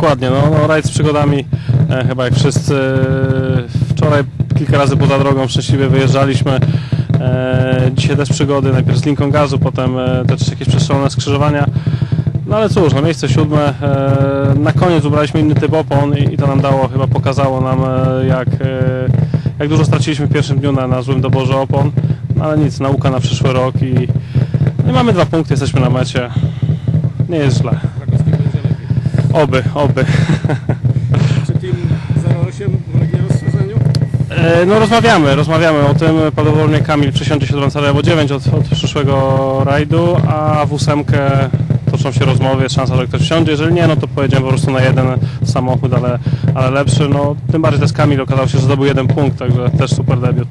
Dokładnie, no, no rajd z przygodami, e, chyba jak wszyscy. Wczoraj kilka razy poza drogą szczęśliwie wyjeżdżaliśmy. E, dzisiaj też przygody, najpierw z linką gazu, potem e, też jakieś przestrzelone skrzyżowania. No ale cóż, no miejsce siódme. E, na koniec ubraliśmy inny typ opon i, i to nam dało, chyba pokazało nam e, jak, e, jak dużo straciliśmy w pierwszym dniu na, na złym doborze opon. No, ale nic, nauka na przyszły rok i, no i mamy dwa punkty, jesteśmy na mecie. Nie jest źle. Oby, oby. Czy Team 08 ulegnie rozszerzeniu? E, No rozmawiamy, rozmawiamy o tym. Prawdopodobnie Kamil przesiądzie się do Lancario 9 od, od przyszłego rajdu, a w ósemkę toczą się rozmowy, jest szansa, że ktoś wsiądzie. Jeżeli nie, no to pojedziemy po prostu na jeden samochód, ale, ale lepszy. No, tym bardziej też Kamil okazał się, że zdobył jeden punkt, także też super debiut.